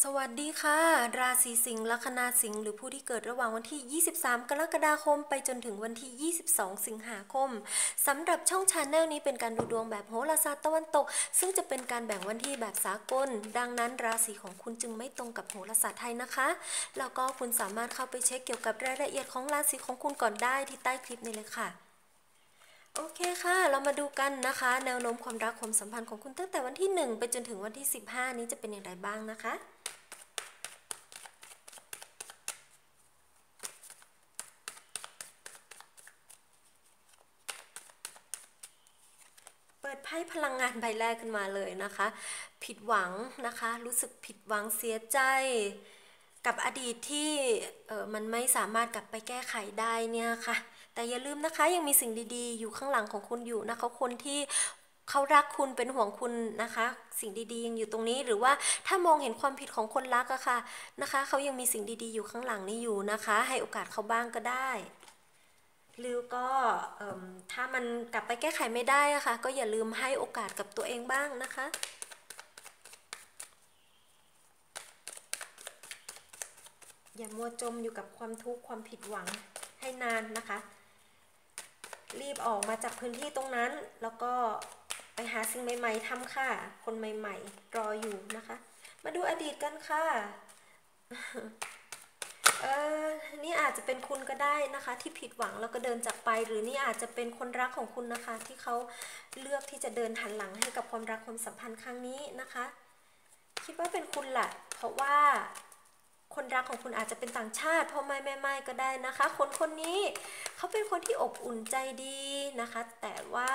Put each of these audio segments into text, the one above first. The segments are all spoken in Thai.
สวัสดีค่ะ ราศีสิงห์ลัคนาสิงห์หรือผู้ที่เกิดระหว่างวันที่ 23 กรกฎาคม ไปจนถึงวันที่ 22 สิงหาคมสำหรับช่องชาแนลนี้เป็นการดูดวงแบบโหราศาสตร์ตะวันตก ซึ่งจะเป็นการแบ่งวันที่แบบสากล ดังนั้นราศีของคุณจึงไม่ตรงกับโหราศาสตร์ไทยนะคะ แล้วก็คุณสามารถเข้าไปเช็คเกี่ยวกับรายละเอียดของราศีของคุณก่อนได้ที่ใต้คลิปนี้เลยค่ะโอเคค่ะ เรามาดูกันนะคะ แนวโน้มความรักความสัมพันธ์ของคุณตั้งแต่วันที่ 1 ไปจนถึงวันที่ 15 นี้จะเป็นอย่างไรบ้างนะคะ เปิดไพ่พลังงานใบแรกขึ้นมาเลยนะคะ ผิดหวังนะคะ รู้สึกผิดหวังเสียใจ กับอดีตที่เออมันไม่สามารถกลับไปแก้ไขได้เนี่ยค่ะ แต่อย่าลืมนะคะยังมีสิ่งดีๆ อยู่ข้างหลังของคุณอยู่นะคะคนที่เขารักคุณเป็นห่วงคุณนะคะ สิ่งดีๆยังอยู่ตรงนี้หรือว่าถ้ามองเห็นความผิดของคนรักอะค่ะนะคะเขายังมีสิ่งดีๆอยู่ข้างหลังนี้อยู่นะคะ ให้โอกาสเขาบ้างก็ได้ หรือก็ถ้ามันกลับไปแก้ไขไม่ได้อะค่ะก็อย่าลืมให้โอกาสกับตัวเองบ้างนะคะอย่ามัวจมอยู่กับความทุกข์ความผิดหวังให้นานนะคะ รีบออกมาจากพื้นที่ตรงนั้น แล้วก็ไปหาสิ่งใหม่ ๆทำค่ะ คนใหม่ ๆ รออยู่นะคะ มาดูอดีตกันค่ะ เออนี่อาจจะเป็นคุณก็ได้นะคะ ที่ผิดหวังแล้วก็เดินจากไป หรือนี่อาจจะเป็นคนรักของคุณนะคะ ที่เขาเลือกที่จะเดินหันหลังให้กับความรักความสัมพันธ์ครั้งนี้นะคะ คิดว่าเป็นคุณแหละเพราะว่าคนรักของคุณอาจจะเป็นต่างชาติพ่อไม่แม่ไม่ก็ได้นะคะ คนคนนี้เขาเป็นคนที่อบอุ่นใจดีนะคะ แต่ว่า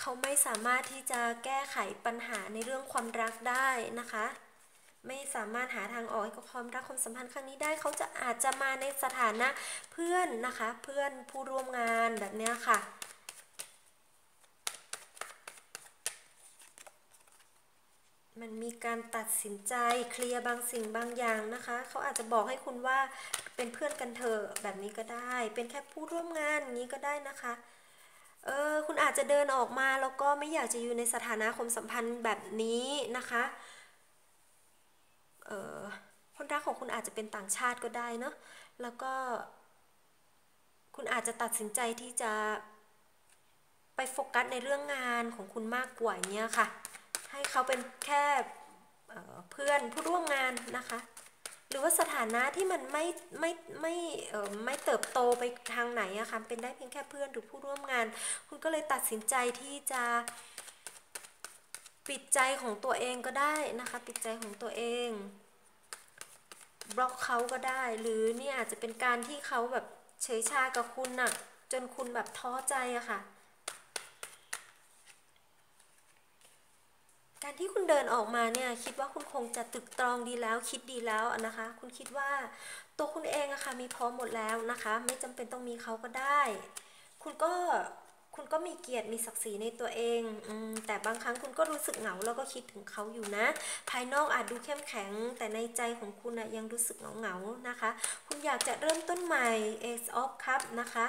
เขาไม่สามารถที่จะแก้ไขปัญหาในเรื่องความรักได้นะคะ ไม่สามารถหาทางออกให้กับความรักความสัมพันธ์ครั้งนี้ได้ เขาจะอาจจะมาในสถานะเพื่อนนะคะ เพื่อนผู้ร่วมงานแบบเนี้ยค่ะมันมีการตัดสินใจเคลียร์บางสิ่งบางอย่างนะคะ เขาอาจจะบอกให้คุณว่าเป็นเพื่อนกันเถอะแบบนี้ก็ได้ เป็นแค่ผู้ร่วมงานอย่างนี้ก็ได้นะคะเออคุณอาจจะเดินออกมาแล้วก็ไม่อยากจะอยู่ในสถานะความสัมพันธ์แบบนี้นะคะ คนรักของคุณอาจจะเป็นต่างชาติก็ได้เนาะแล้วก็คุณอาจจะตัดสินใจที่จะไปโฟกัสในเรื่องงานของคุณมากกว่านี้ค่ะ ให้เขาเป็นแค่เเพื่อนผู้ร่วมงานนะคะ หรือว่าสถานะที่มันไม่ไม่ไม่ไม่เติบโตไปทางไหนอะคะเป็นได้เพียงแค่เพื่อนหรือผู้ร่วมงาน คุณก็เลยตัดสินใจที่จะ ปิดใจของตัวเองก็ได้นะคะ ปิดใจของตัวเองบล็อกเขาก็ได้ หรือนี่อาจจะเป็นการที่เขาแบบเฉยชากับคุณน่ะ จนคุณแบบท้อใจอะค่ะ การที่คุณเดินออกมาเนี่ย คิดว่าคุณคงจะตึกตรองดีแล้ว คิดดีแล้วนะคะ คุณคิดว่าตัวคุณเองอะค่ะมีพร้อมหมดแล้วนะคะ ไม่จำเป็นต้องมีเขาก็ได้ คุณก็ คุณก็มีเกียรติมีศักดิ์ศรีในตัวเองอแต่บางครั้งคุณก็รู้สึกเหงาแล้วก็คิดถึงเขาอยู่นะ ภายนอกอาจดูเข้มแข็ง แต่ในใจของคุณนะยังรู้สึกเหงาเหงานะคะ คุณอยากจะเริ่มต้นใหม่ Ace of Cup นะคะ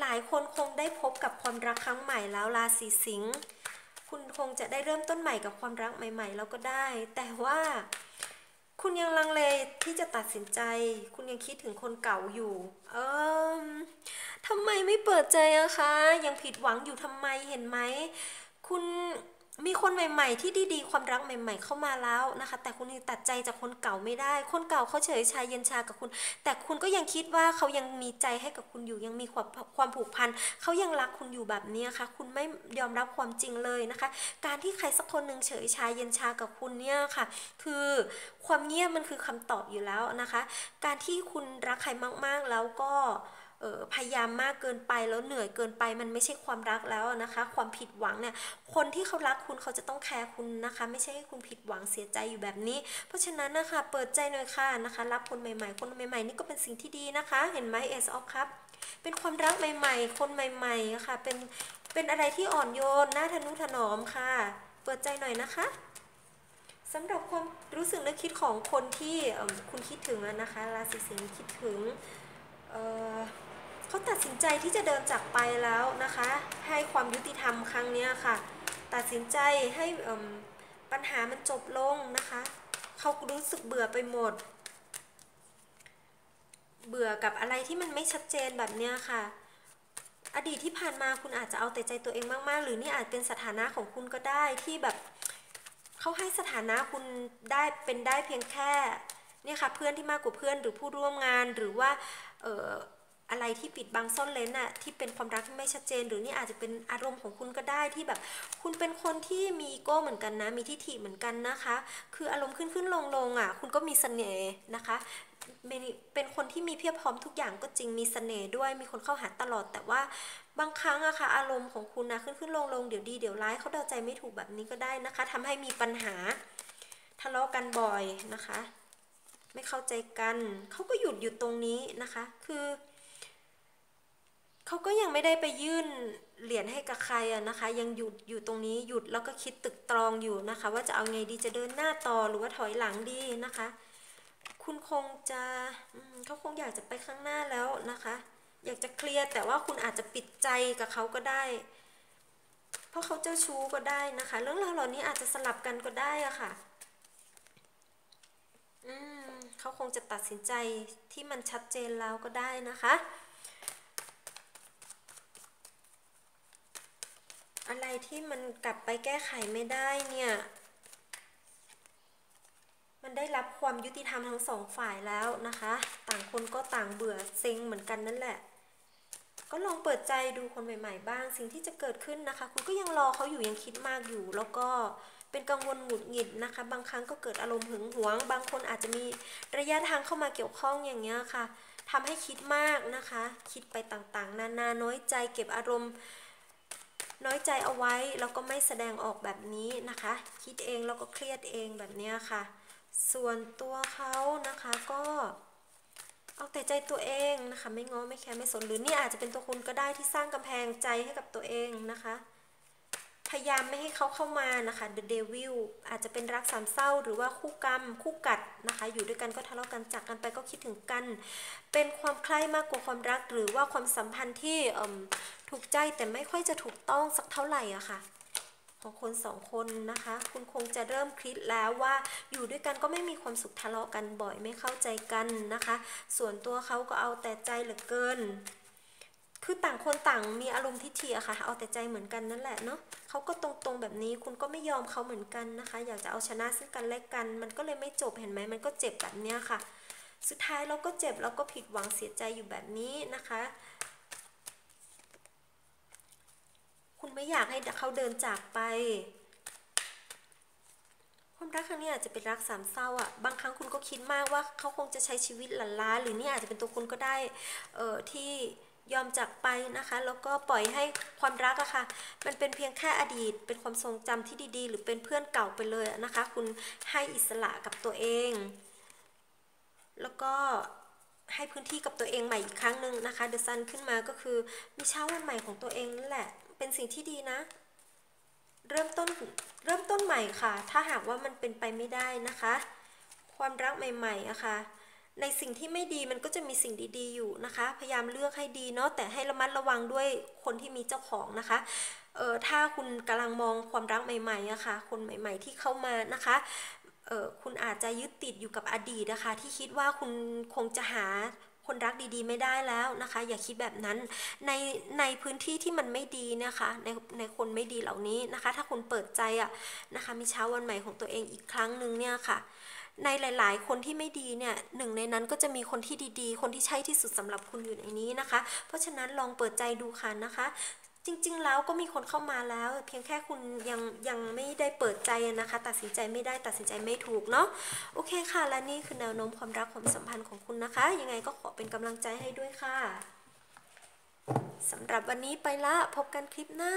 หลายๆ คนคงได้พบกับความรักครั้งใหม่แล้วราศีสิงห์คุณคงจะได้เริ่มต้นใหม่กับความรักใหม่ ๆ แล้วก็ได้ แต่ว่าคุณยังลังเลที่จะตัดสินใจ คุณยังคิดถึงคนเก่าอยู่ เออ ทำไมไม่เปิดใจอะคะ ยังผิดหวังอยู่ทำไมเห็นไหม คุณมีคนใหม่ ๆ ที่ดีๆ ความรักใหม่ ๆ เข้ามาแล้วนะคะ แต่คุณตัดใจจากคนเก่าไม่ได้ คนเก่าเขาเฉยชายเย็นชากับคุณ แต่คุณก็ยังคิดว่าเขายังมีใจให้กับคุณอยู่ ยังมีความความผูกพันเขายังรักคุณอยู่แบบนี้ค่ะ คุณไม่ยอมรับความจริงเลยนะคะ การที่ใครสักคนหนึ่งเฉยชายเย็นชากับคุณเนี่ยค่ะ คือความเงียบมันคือคำตอบอยู่แล้วนะคะ การที่คุณรักใครมากๆแล้วก็ ออพยายามมากเกินไปแล้วเหนื่อยเกินไปมันไม่ใช่ความรักแล้วนะคะ ความผิดหวังเนี่ยคนที่เขารักคุณเขาจะต้องแคร์คุณนะคะ ไม่ใช่ให้คุณผิดหวังเสียใจอยู่แบบนี้ เพราะฉะนั้นนะคะเปิดใจหน่อยค่ะนะคะ รับคนใหม่ๆ คนใหม่ๆนี่ก็เป็นสิ่งที่ดีนะคะ เห็นไหมเอสออฟครับเป็นความรักใหม่ ๆ คนใหม่ๆค่ะเป็นเป็นอะไรที่อ่อนโยนน่าทนุถนอมค่ะ เปิดใจหน่อยนะคะสำหรับความรู้สึกนึกคิดของคนที่คุณคิดถึงนะคะราศีสิงห์คิดถึงเอ่อ เขาตัดสินใจที่จะเดินจากไปแล้วนะคะ ให้ความยุติธรรมครั้งนี้ค่ะ ตัดสินใจให้ปัญหามันจบลงนะคะ เขารู้สึกเบื่อไปหมด เบื่อกับอะไรที่มันไม่ชัดเจนแบบเนี้ยค่ะ อดีตที่ผ่านมาคุณอาจจะเอาแต่ใจตัวเองมากๆ หรือนี่อาจเป็นสถานะของคุณก็ได้ที่แบบเขาให้สถานะคุณได้เป็นได้เพียงแค่เนี่ยค่ะเพื่อนที่มากกว่าเพื่อนหรือผู้ร่วมงานหรือว่าเออ อะไรที่ปิดบังซ่อนเลนน่ะที่เป็นความรักที่ไม่ชัดเจน หรือนี่อาจจะเป็นอารมณ์ของคุณก็ได้ที่แบบ คุณเป็นคนที่มีอีโก้เหมือนกันนะ มีทิฏฐิเหมือนกันนะคะ คืออารมณ์ขึ้นขึ้นลงลงอะ คุณก็มีเสน่ห์นะคะเป็นคนที่มีเพียบพร้อมทุกอย่างก็จริงมีเสน่ห์ด้วยมีคนเข้าหาตลอด แต่ว่าบางครั้งอะค่ะอารมณ์ของคุณนะขึ้นขึ้นลงลงเดี๋ยวดีเดี๋ยวร้ายเขาเดาใจไม่ถูกแบบนี้ก็ได้นะคะทำให้มีปัญหาทะเลาะกันบ่อยนะคะ ไม่เข้าใจกันเขาก็หยุดอยู่ตรงนี้นะคะ คือ เขาก็ยังไม่ได้ไปยื่นเหรียญให้กับใครอะนะคะ ยังหยุดอยู่ตรงนี้หยุดแล้วก็คิดตึกตรองอยู่นะคะ ว่าจะเอาไงดีจะเดินหน้าต่อหรือว่าถอยหลังดีนะคะ คุณคงจะเขาคงอยากจะไปข้างหน้าแล้วนะคะ อยากจะเคลียร์แต่ว่าคุณอาจจะปิดใจกับเขาก็ได้ เพราะเขาเจ้าชู้ก็ได้นะคะ เรื่องราวเหล่านี้อาจจะสลับกันก็ได้อะค่ะอืมเขาคงจะตัดสินใจที่มันชัดเจนแล้วก็ได้นะคะ อะไรที่มันกลับไปแก้ไขไม่ได้เนี่ย มันได้รับความยุติธรรมทั้งสองฝ่ายแล้วนะคะ ต่างคนก็ต่างเบื่อเซ็งเหมือนกันนั่นแหละ ก็ลองเปิดใจดูคนใหม่ ๆ บ้าง สิ่งที่จะเกิดขึ้นนะคะ คุณก็ยังรอเขาอยู่ยังคิดมากอยู่ แล้วก็เป็นกังวลหงุดหงิดนะคะ บางครั้งก็เกิดอารมณ์หึงหวง บางคนอาจจะมีระยะทางเข้ามาเกี่ยวข้องอย่างเงี้ยค่ะทำให้คิดมากนะคะ คิดไปต่างๆ นานาน้อยใจเก็บอารมณ์ น้อยใจเอาไว้แล้วก็ไม่แสดงออกแบบนี้นะคะ คิดเองแล้วก็เครียดเองแบบนี้ค่ะ ส่วนตัวเขานะคะก็เอาแต่ใจตัวเองนะคะ ไม่ง้อไม่แคร์ไม่สนหรือนี่อาจจะเป็นตัวคุณก็ได้ที่สร้างกำแพงใจให้กับตัวเองนะคะ พยายามไม่ให้เขาเข้ามานะคะ The Devil อาจจะเป็นรักสามเศร้า หรือว่าคู่กรรม คู่กัดนะคะ อยู่ด้วยกันก็ทะเลาะกันจากกันไปก็คิดถึงกัน เป็นความใคร่มากกว่าความรัก หรือว่าความสัมพันธ์ที่ถูกใจแต่ไม่ค่อยจะถูกต้องสักเท่าไหร่อะค่ะ ของคนสองคนนะคะ คุณคงจะเริ่มคิดแล้วว่าอยู่ด้วยกันก็ไม่มีความสุขทะเลาะกันบ่อยไม่เข้าใจกันนะคะ ส่วนตัวเขาก็เอาแต่ใจเหลือเกิน คือต่างคนต่างมีอารมณ์ทิฐิอะค่ะ เอาแต่ใจเหมือนกันนั่นแหละเนาะเขาก็ตรงๆแบบนี้คุณก็ไม่ยอมเขาเหมือนกันนะคะ อยากจะเอาชนะซึ่งกันและกัน มันก็เลยไม่จบเห็นไหมมันก็เจ็บแบบเนี้ยค่ะ สุดท้ายเราก็เจ็บเราก็ผิดหวังเสียใจอยู่แบบนี้นะคะ คุณไม่อยากให้เขาเดินจากไปความรักครั้งนี้อาจจะเป็นรักสามเศร้าอะ บางครั้งคุณก็คิดมากว่าเขาคงจะใช้ชีวิตหลันล้า หรือนี่อาจจะเป็นตัวคุณก็ได้ เออที่ ยอมจากไปนะคะ แล้วก็ปล่อยให้ความรักอะค่ะ มันเป็นเพียงแค่อดีต เป็นความทรงจำที่ดีๆ หรือเป็นเพื่อนเก่าไปเลยนะคะ คุณให้อิสระกับตัวเอง แล้วก็ให้พื้นที่กับตัวเองใหม่อีกครั้งหนึ่งนะคะเดอะซันขึ้นมาก็คือมีเช้าวันใหม่ของตัวเองนั่นแหละ เป็นสิ่งที่ดีนะ เริ่มต้นเริ่มต้นใหม่ค่ะ ถ้าหากว่ามันเป็นไปไม่ได้นะคะ ความรักใหม่ๆอะค่ะ ในสิ่งที่ไม่ดีมันก็จะมีสิ่งดีๆอยู่นะคะ พยายามเลือกให้ดีเนาะแต่ให้ระมัดระวังด้วยคนที่มีเจ้าของนะคะเออถ้าคุณกำลังมองความรักใหม่ๆอะคะ่ะคนใหม่ ๆ ที่เข้ามานะคะเออคุณอาจจะยึดติดอยู่กับอดีตนะคะที่คิดว่าคุณคงจะหาคนรักดีๆไม่ได้แล้วนะคะ อย่าคิดแบบนั้นในในพื้นที่ที่มันไม่ดีนะคะในในคนไม่ดีเหล่านี้นะคะ ถ้าคุณเปิดใจอะนะคะมีเช้าวันใหม่ของตัวเองอีกครั้งหนึ่งเนี่ยค่ะ ในหลาย ๆ คนที่ไม่ดีเนี่ยหนึ่งในนั้นก็จะมีคนที่ดีๆ คนที่ใช่ที่สุดสำหรับคุณอยู่ในนี้นะคะ เพราะฉะนั้นลองเปิดใจดูค่ะนะคะจริงๆ แล้วก็มีคนเข้ามาแล้ว เพียงแค่คุณยังยังไม่ได้เปิดใจนะคะ ตัดสินใจไม่ได้ตัดสินใจไม่ถูกเนาะโอเคค่ะ และนี่คือแนวโน้มความรักความสัมพันธ์ของคุณนะคะ ยังไงก็ขอเป็นกำลังใจให้ด้วยค่ะสำหรับวันนี้ไปละพบกันคลิปหน้า